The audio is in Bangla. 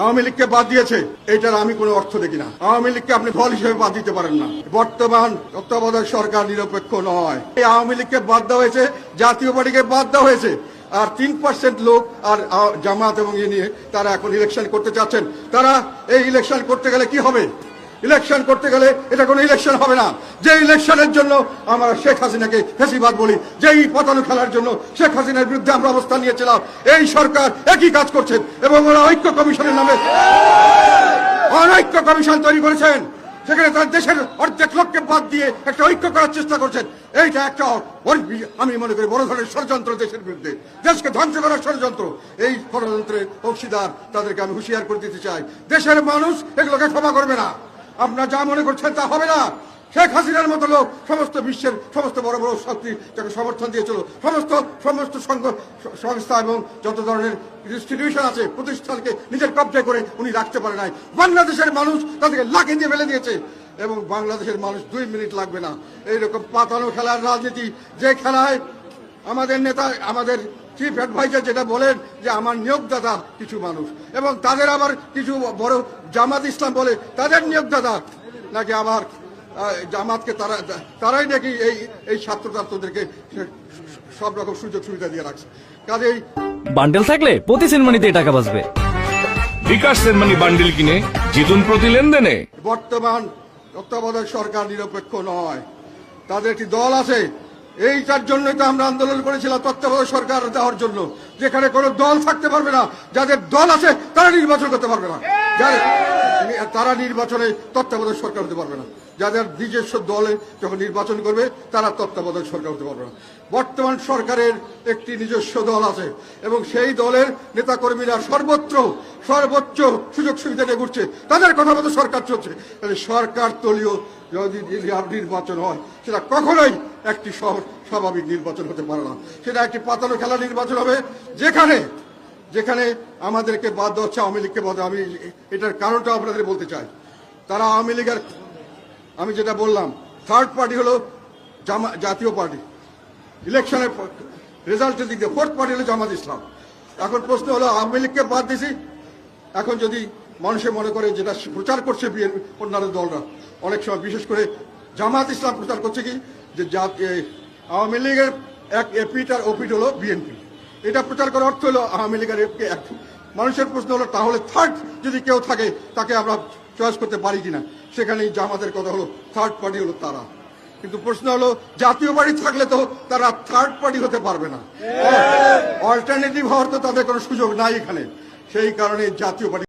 আওয়ামী লীগকে বাদ দিয়েছে এটার আমি কোনো অর্থ দেখি না। আওয়ামী লীগকে আপনি দল হিসেবে বাদ দিতে পারেন না। বর্তমান তত্ত্বাবধায়ক সরকার নিরপেক্ষ নয়। এই আওয়ামী লীগকে বাদ দেওয়া হয়েছে, জাতীয় পার্টিকে বাদ দেওয়া হয়েছে, আর তিন পার্সেন্ট লোক আর জামাত এবং ইয়ে নিয়ে তারা এখন ইলেকশন করতে চাচ্ছেন। তারা এই ইলেকশন করতে গেলে কি হবে? ইলেকশন করতে গেলে এটা কোনো ইলেকশন হবে না। যে ইলেকশনের জন্য আমরা শেখ হাসিনাকে ফেসিবাদ বলি, যেই পতানো খেলার জন্য শেখ হাসিনার বিরুদ্ধে আমরা অবস্থান নিয়েছিলাম, এই সরকার একই কাজ করছেন এবং ওরা ঐক্য কমিশনের নামে অনৈক্য কমিশন তৈরি করেছেন। সেখানে তার দেশের অর্ধেক লোককে বাদ দিয়ে একটা ঐক্য করার চেষ্টা করছেন। এইটা একটা আমি মনে করি বড় ধরনের ষড়যন্ত্র দেশের বিরুদ্ধে। দেশকে ধ্বংস করার ষড়যন্ত্র। এই ষড়যন্ত্রের অংশীদার তাদেরকে আমি হুঁশিয়ার করে দিতে চাই। দেশের মানুষ এগুলোকে ক্ষমা করবে না। আপনারা যা মনে করছেন তা হবে না। শেখ হাসিনার মতো লোক সমস্ত বিশ্বের সমস্ত বড় বড় শক্তি তাকে সমর্থন দিয়েছিল সমস্ত সমস্ত সংস্থা এবং যত ধরনের ইনস্টিটিউশন আছে, প্রতিষ্ঠানকে নিজের কবজা করে উনি রাখতে পারে নাই। বাংলাদেশের মানুষ তাদেরকে লাখে দিয়ে ফেলে দিয়েছে এবং বাংলাদেশের মানুষ দুই মিনিট লাগবে না। এইরকম পাতানো খেলার রাজনীতি যে খেলায় আমাদের নেতা, আমাদের চিফ অ্যাডভাইজার যেটা বলেন যে আমার নিয়োগদাতা কিছু মানুষ। এবং তাদের আবার কিছু বড় জামাত ইসলাম বলে তাদের নিয়োগদাতা নাকি আবার জামাতকে তারা তারাই নাকি এই এই ছাত্র ছাত্রদেরকে সব রকম সুযোগ সুবিধা দিয়ে রাখছে। কাজেই বান্ডেল থাকলে প্রতি সেনমানিতে টাকা বাঁচবে। বিকাশ সেনমানি বান্ডিল কিনে জিতুন প্রতি লেনদেনে। বর্তমান তত্ত্বাবধায়ক সরকার নিরপেক্ষ নয়। তাদের একটি দল আছে এইটার জন্যই তো আমরা আন্দোলন করেছিলাম তত্ত্বাবধায়ক সরকার দেওয়ার জন্য, যেখানে কোনো দল থাকতে পারবে না। যাদের দল আছে, তারা নির্বাচন করতে পারবে না। তারা নির্বাচনে তত্ত্বাবধায়ক সরকার হতে পারবে না। যাদের নিজস্ব দলে যখন নির্বাচন করবে, তারা তত্ত্বাবধায়ক সরকার হতে পারবে না। বর্তমান সরকারের একটি নিজস্ব দল আছে, এবং সেই দলের নেতাকর্মীরা সর্বত্র, সর্বোচ্চ সুযোগ সুবিধা নিয়ে ঘুরছে। তাদের কথা মতো সরকার চলছে। সরকার দলীয় যদি নির্বাচন হয়, সেটা কখনোই একটি স্বাভাবিক নির্বাচন হতে পারে না। সেটা একটি পাতানো খেলা নির্বাচন হবে। যেখানে যেখানে আমাদেরকে বাদ দেওয়া হচ্ছে আওয়ামী লীগকে বাদ আমি এটার কারণটা আপনাদের বলতে চাই। তারা আওয়ামী লীগের, আমি যেটা বললাম থার্ড পার্টি হলো জামা, জাতীয় পার্টি। ইলেকশনের রেজাল্টের দিক দিয়ে ফোর্থ পার্টি হলো জামাত ইসলাম। এখন প্রশ্ন হলো, আওয়ামী লীগকে বাদ দিছি? এখন যদি মানুষে মনে করে যেটা প্রচার করছে বিএনপি, অন্যান্য দলরা, অনেক সময় বিশেষ করে জামাত ইসলাম প্রচার করছে কি? যে আওয়ামী লীগের এক এপিট আর ওপিট হলো বিএনপি এটা প্রচার করার অর্থ হলো আওয়ামী লীগের এ- এক। মানুষের প্রশ্ন হলো তাহলে থার্ড যদি কেউ থাকে তাকে আমরা চয়েস করতে পারি কিনা? সেখানেই জামাতের কথা হলো থার্ড পার্টি হলো তারা। কিন্তু প্রশ্ন হলো জাতীয় পার্টি থাকলে তো তারা থার্ড পার্টি হতে পারবে না। অল্টারনেটিভ হওয়ার তো তাদের কোনো সুযোগ নাই এখানে। সেই কারণে জাতীয় পার্টি